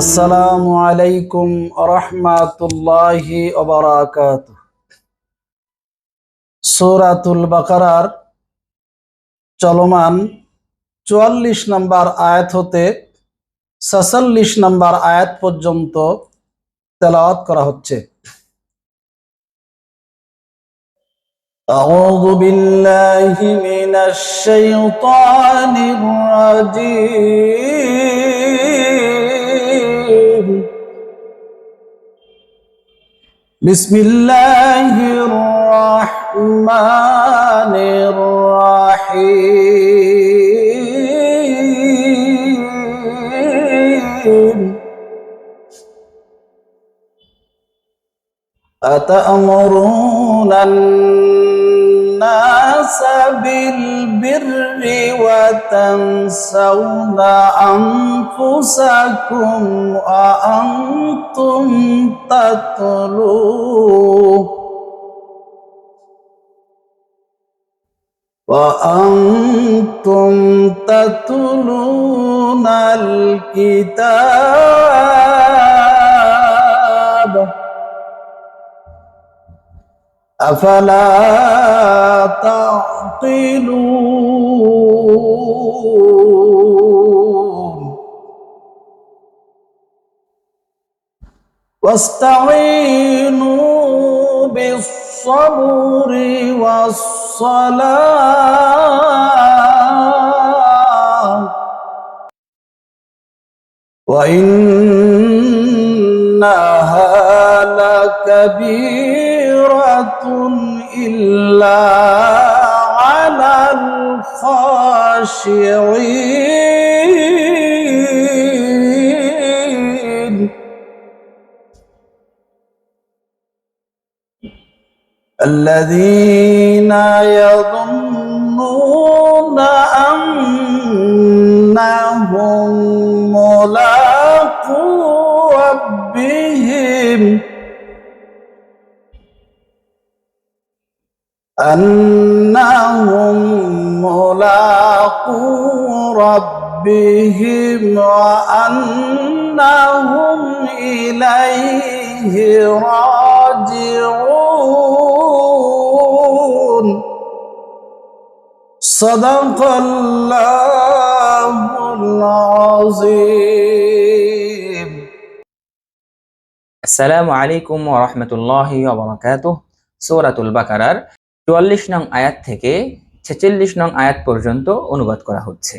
আসসালামু আলাইকুম রহমাতুল্লাহি ওবরাকাত সূরাতুল বাকারার চলমান চুয়াল্লিশ নম্বর আয়াত হতে সাতাল্লিশ নম্বর আয়াত পর্যন্ত তেলাওয়াত করা হচ্ছে। أعوذ بالله من الشيطان الرجيم. بسم الله الرحمن الرحيم. أتأمرون الناس بالبر وتنسون أنفسكم وأنتم تتلون وأنتم تتلون الكتاب. أفلا تعقلون واستعينوا بالصبر والصلاة. وإنها لكبيرة إلا على الخاشعين. الذين يظنون أنهم ملاقو ربهم أنهم ملاقو ربهم وأنهم إليه راجعون صدق الله العظيم আসসালামু আলাইকুম ওরহমতুল্লাহি ওবরাকাতুহ সূরাতুল বাকারার চুয়াল্লিশ নং আয়াত থেকে ছেচল্লিশ নং আয়াত পর্যন্ত অনুবাদ করা হচ্ছে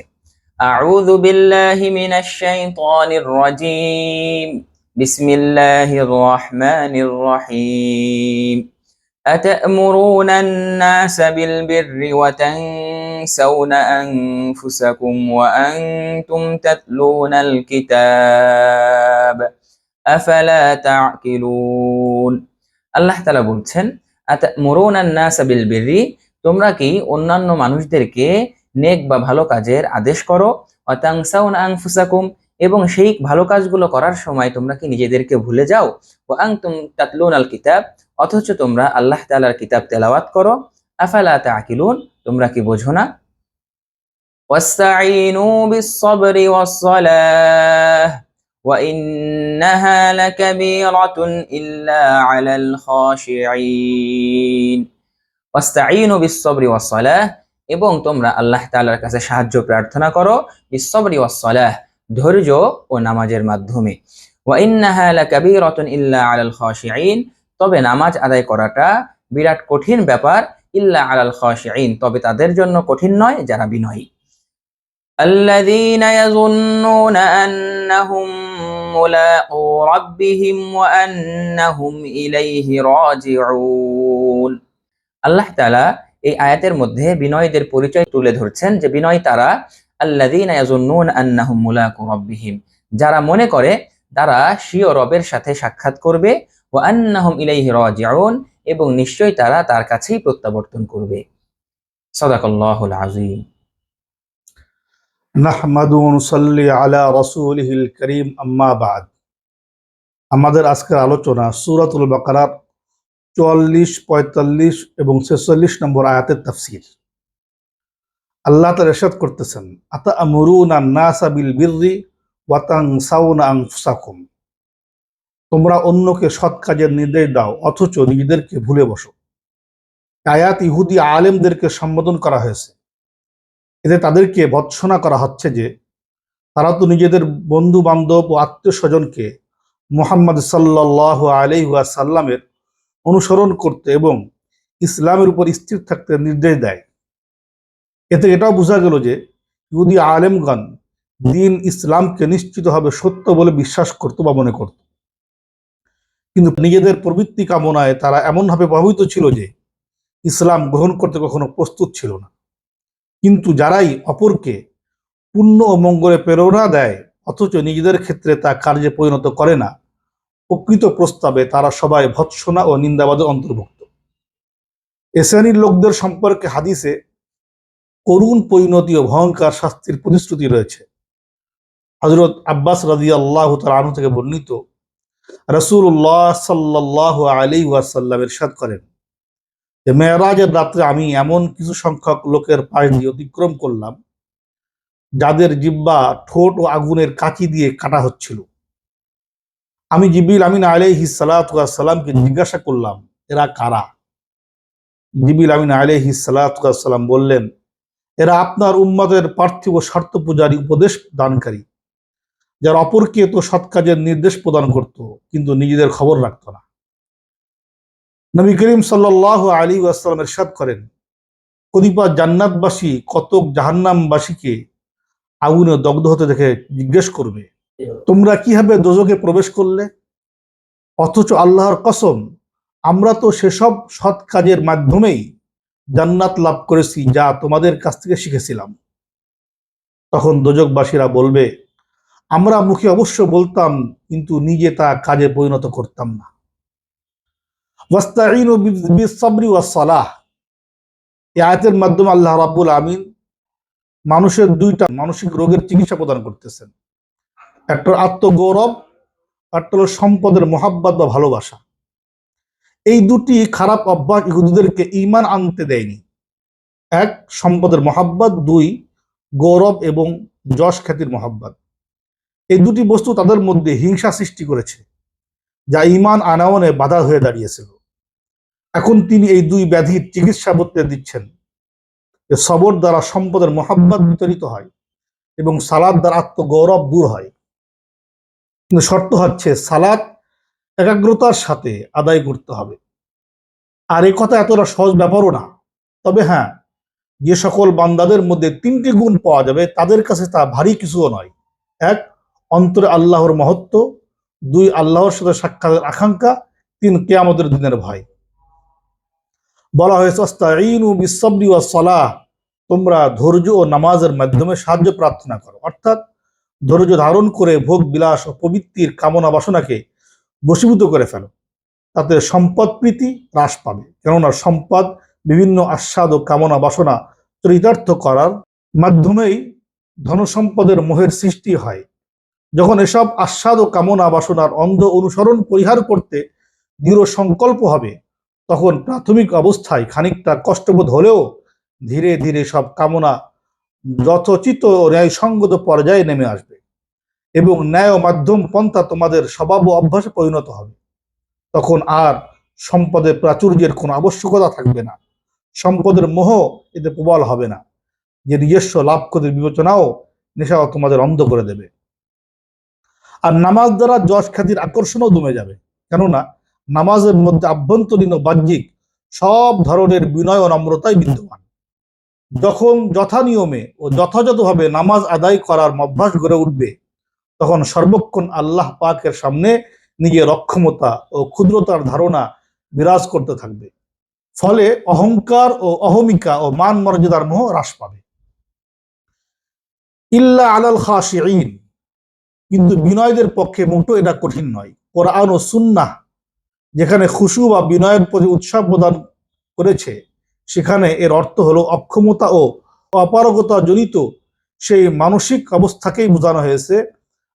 আউযু বিল্লাহি মিনাশ শাইতানির রাজীম বিসমিল্লাহির রহমানির রহিম أتأمرون الناس بالبر وتنسون أنفسكم وأنتم تتلون الكتاب আফালা তাকিলুন আল্লাহ তাআলা বলছেন তোমরা কি অন্যান্য মানুষদেরকে নেক বা ভালো কাজের আদেশ করো? অতাংসাউনা আনফুসাকুম, এবং সেই ভালো কাজগুলো করার সময় তোমরা কি নিজেদেরকে ভুলে যাও? ও আনতুম তাতলুন আল কিতাব, অথচ তোমরা আল্লাহ তাআলার কিতাব তেলাওয়াত করো। আফালা তাকিলুন তোমরা কি বোঝো না? ওয়াস্তাঈনু বিস-সাবরি ওয়াস-সালাহ। وإنها لكبيرة إلا على الخاشعين واستعينوا بالصبر والصلاة এবং তোমরা আল্লাহ তাআলার কাছে সাহায্য প্রার্থনা করো বিসবরি ওয়াসসালাহ ধৈর্য ও নামাজের মাধ্যমে ওয়া ইন্নাহা লাকাবীরাতুন ইল্লা আলাল খাশিঈন তবে নামাজ আদায় করাটা বিরাট কঠিন ব্যাপার ইল্লা আলাল খাশিঈন তবে তাদের জন্য কঠিন নয় যারা বিনয়ী الذين يظنون أنهم ملاقو ربهم وأنهم إليه راجعون আল্লাহ তাআলা এই আয়াতের মধ্যে বিনয়ীদের পরিচয় তুলে ধরছেন যে বিনয় তারা আল্লাযীনা ইয়াজুন্নুন আন্নাহুম মুলাকু রাব্বিহিম যারা মনে করে তারা স্বীয় রবের সাথে সাক্ষাৎ করবে ও আন্নাহুম ইলাইহি রাজিউন এবং নিশ্চয়ই তারা তার কাছেই প্রত্যাবর্তন করবে সাদাকাল্লাহুল আযীম আলা করিম, আম্মা বাদ। আমাদের আজকের আলোচনা সূরাতুল বাকারার চুয়াল্লিশ, পঁয়তাল্লিশ এবং ছেচল্লিশ নম্বর আয়াতের তাফসির। আল্লাহ তার এরশাদ করতেছেন আতা আমরুনা নাসা বিল বিররি ওয়াতাং সাউনা আংফুসাকুম তোমরা অন্যকে সৎ কাজের নির্দেশ দাও, অথচ নিজেদেরকে ভুলে বসো। আয়াত ইহুদি আলেমদেরকে সম্বোধন করা হয়েছে। এতে তাদেরকে ভৎসনা করা হচ্ছে যে তারা তো নিজেদের বন্ধু বান্ধব ও আত্মীয় স্বজনকে মোহাম্মদ সাল্লাহ আলহি সাল্লামের অনুসরণ করতে এবং ইসলামের উপর স্থির থাকতে নির্দেশ দেয়। এতে এটাও বোঝা গেল যে ইহুদি আলেমগণ দিন ইসলামকে নিশ্চিতভাবে সত্য বলে বিশ্বাস করত বা মনে করত। কিন্তু নিজেদের প্রবৃত্তি কামনায় তারা এমনভাবে প্রভাবিত ছিল যে ইসলাম গ্রহণ করতে কখনো প্রস্তুত ছিল না। কিন্তু যারাই অপরকে পুণ্য ও মঙ্গলে প্রেরণা দেয়, অথচ নিজেদের ক্ষেত্রে তা কার্যে পরিণত করে না, প্রকৃত প্রস্তাবে তারা সবাই ভৎসনা ও নিন্দাবাদের অন্তর্ভুক্ত। এ শ্রেণির লোকদের সম্পর্কে হাদিসে করুণ পরিণতি ও ভয়ঙ্কর শাস্তির প্রতিশ্রুতি রয়েছে। হজরত আব্বাস রাজি আল্লাহ আনু থেকে বর্ণিত রসুল্লাহ সাল্লাহ আলী ওয়াসাল্লাম ইরশাদ করেন যে মেয়েরাজের রাত্রে আমি এমন কিছু সংখ্যক লোকের পাশ দিয়ে অতিক্রম করলাম যাদের জিব্বা ঠোঁট ও আগুনের কাঁচি দিয়ে কাটা হচ্ছিল। আমি জিবিল আমিন আলাইহি সালাতামকে জিজ্ঞাসা করলাম এরা কারা? জিবিল আমিন আলাইহি সালাতাম বললেন এরা আপনার উম্মাদের পার্থিব স্বার্থ পূজারী উপদেশ দানকারী যারা অপরকে তো সৎ কাজের নির্দেশ প্রদান করত কিন্তু নিজেদের খবর রাখত না। নবী করিম সাল্লাহ আলী আসসালাম এরশাদ করেন কদিপা জান্নাতবাসী কতক জাহান্নামবাসীকে আগুনে দগ্ধ হতে দেখে জিজ্ঞেস করবে, তোমরা কীভাবে দোজকে প্রবেশ করলে? অথচ আল্লাহর কসম, আমরা তো সেসব সৎ কাজের মাধ্যমেই জান্নাত লাভ করেছি যা তোমাদের কাছ থেকে শিখেছিলাম। তখন দোজকবাসীরা বলবে, আমরা মুখে অবশ্য বলতাম, কিন্তু নিজে তা কাজে পরিণত করতাম না। আয়াতের মাধ্যমে আল্লাহ আমিন মানুষের দুইটা মানসিক রোগের চিকিৎসা প্রদান করতেছেন। একটা আত্মগৌরব একটা সম্পদের মোহাব্বত বা ভালোবাসা। এই দুটি খারাপ অভ্যাস ইহুদিদেরকে ইমান আনতে দেয়নি। এক, সম্পদের মহাব্বত। দুই, গৌরব এবং যশ খ্যাতির মহাব্বত। এই দুটি বস্তু তাদের মধ্যে হিংসা সৃষ্টি করেছে, যা ইমান আনায়নে বাধা হয়ে দাঁড়িয়েছিল। এখন তিনি এই দুই ব্যাধির চিকিৎসা বলতে দিচ্ছেন। যে সবর দ্বারা সম্পদের মহাব্বত বিতরিত হয় এবং সালাদ দ্বারা আত্মগৌরব দূর হয়। কিন্তু শর্ত হচ্ছে সালাদ একাগ্রতার সাথে আদায় করতে হবে। আর এ কথা এতটা সহজ ব্যাপারও না। তবে হ্যাঁ যে সকল বান্দাদের মধ্যে তিনটি গুণ পাওয়া যাবে, তাদের কাছে তা ভারী কিছুও নয়। এক, অন্তরে আল্লাহর মহত্ব। দুই, আল্লাহর সাথে সাক্ষাতের আকাঙ্ক্ষা। তিন, কেয়ামতের দিনের ভয়। বলা হয়েছে অস্তাইনু বিসবরি ওয়া সলাহ তোমরা ধৈর্য ও নামাজের মাধ্যমে সাহায্য প্রার্থনা করো। অর্থাৎ ধৈর্য ধারণ করে ভোগ, বিলাস ও প্রবৃত্তির কামনা বাসনাকে বশীভূত করে ফেলো। তাতে সম্পদ প্রীতি হ্রাস পাবে। কেননা সম্পদ বিভিন্ন আস্বাদ ও কামনা বাসনা চরিতার্থ করার মাধ্যমেই ধনসম্পদের মোহের সৃষ্টি হয়। যখন এসব আস্বাদ ও কামনা বাসনার অন্ধ অনুসরণ পরিহার করতে দৃঢ় সংকল্প হবে তখন প্রাথমিক অবস্থায় খানিকটা কষ্টবোধ হলেও ধীরে ধীরে সব কামনা যথোচিত ও ন্যায়সঙ্গত পর্যায়ে নেমে আসবে এবং ন্যায় মাধ্যম পন্থা তোমাদের স্বভাব ও অভ্যাসে পরিণত হবে। তখন আর সম্পদের প্রাচুর্যের কোনো আবশ্যকতা থাকবে না। সম্পদের মোহ এতে প্রবল হবে না। যে নিজস্ব লাভ ক্ষতির বিবেচনাও নেশাও তোমাদের অন্ধ করে দেবে। আর নামাজ দ্বারা যশ খ্যাতির আকর্ষণও দমে যাবে। কেননা নামাজের মধ্যে আভ্যন্তরীণ ও বাহ্যিক সব ধরনের বিনয় ও নম্রতাই বিদ্যমান। যখন যথা নিয়মে ও যথাযথভাবে নামাজ আদায় করার অভ্যাস গড়ে উঠবে, তখন সর্বক্ষণ আল্লাহ পাকের সামনে নিজের অক্ষমতা ও ক্ষুদ্রতার ধারণা বিরাজ করতে থাকবে। ফলে অহংকার ও অহমিকা ও মান মর্যাদার মোহ হ্রাস পাবে। ইল্লা আলাল খাশিঈন। কিন্তু বিনয়দের পক্ষে মোটো এটা কঠিন নয়। কোরআন ও সুন্নাহ যেখানে খুশু বা বিনয়ের প্রতি উৎসাহ প্রদান করেছে, সেখানে এর অর্থ হলো অক্ষমতা ও অপারগতা জনিত সেই মানসিক অবস্থাকেই বোঝানো হয়েছে,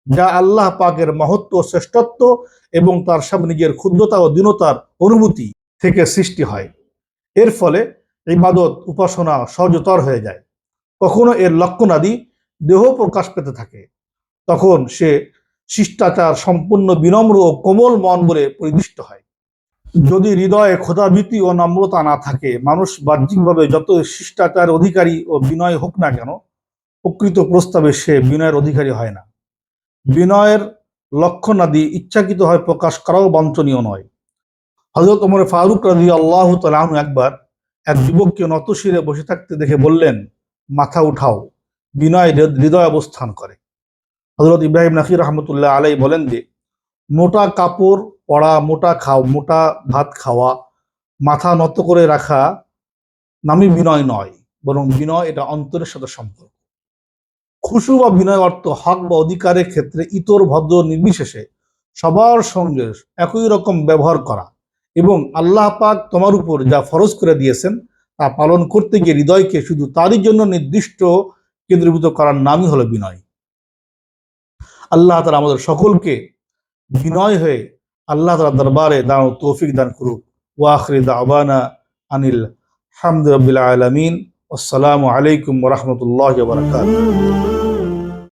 যা আল্লাহ পাকের মহত্ব শ্রেষ্ঠত্ব এবং তার সামনে নিজের ক্ষুদ্রতা ও দীনতার অনুভূতি থেকে সৃষ্টি হয়। এর ফলে ইবাদত, উপাসনা সহজতর হয়ে যায়। কখনো এর লক্ষণাদি দেহ প্রকাশ পেতে থাকে। তখন সে শিষ্টাচার সম্পূর্ণ বিনম্র ও কোমল মন বলে পরিদৃষ্ট হয়। যদি হৃদয়ে ক্ষোধাভীতি ও নম্রতা না থাকে, মানুষ বাহ্যিকভাবে যত শিষ্টাচার অধিকারী ও বিনয় হোক না কেন, প্রকৃত প্রস্তাবে সে বিনয়ের অধিকারী হয় না। বিনয়ের লক্ষণাদি ইচ্ছাকৃত হয় প্রকাশ করাও বাঞ্ছনীয় নয়। হজরত ওমর ফারুক রাজি আল্লাহ তালু একবার এক যুবককে নতশিরে বসে থাকতে দেখে বললেন, মাথা উঠাও, বিনয় হৃদয় অবস্থান করে। হজরত ইব্রাহিম নাকির রহমতুল্লাহ আলাই বলেন যে মোটা কাপড় পরা, মোটা খাও, মোটা ভাত খাওয়া, মাথা নত করে রাখা নামই বিনয় নয়, বরং বিনয় এটা অন্তরের সাথে সম্পর্ক। খুশু বা বিনয় অর্থ হক বা অধিকারের ক্ষেত্রে ইতর, ভদ্র, নির্বিশেষে সবার সঙ্গে একই রকম ব্যবহার করা এবং আল্লাহ পাক তোমার উপর যা ফরজ করে দিয়েছেন তা পালন করতে গিয়ে হৃদয়কে শুধু তারই জন্য নির্দিষ্ট কেন্দ্রীভূত করার নামই হলো বিনয়। আল্লাহ তালা আমাদের সকলকে বিনয় হয়ে আল্লাহ তালা দরবারে দাঁড়ো তৌফিক দান করুক। ওয়াখরি দাওয়ানা আনিল হামদ রবিল আলমিন। আসসালামু আলাইকুম রহমতুল্লাহ বারকাত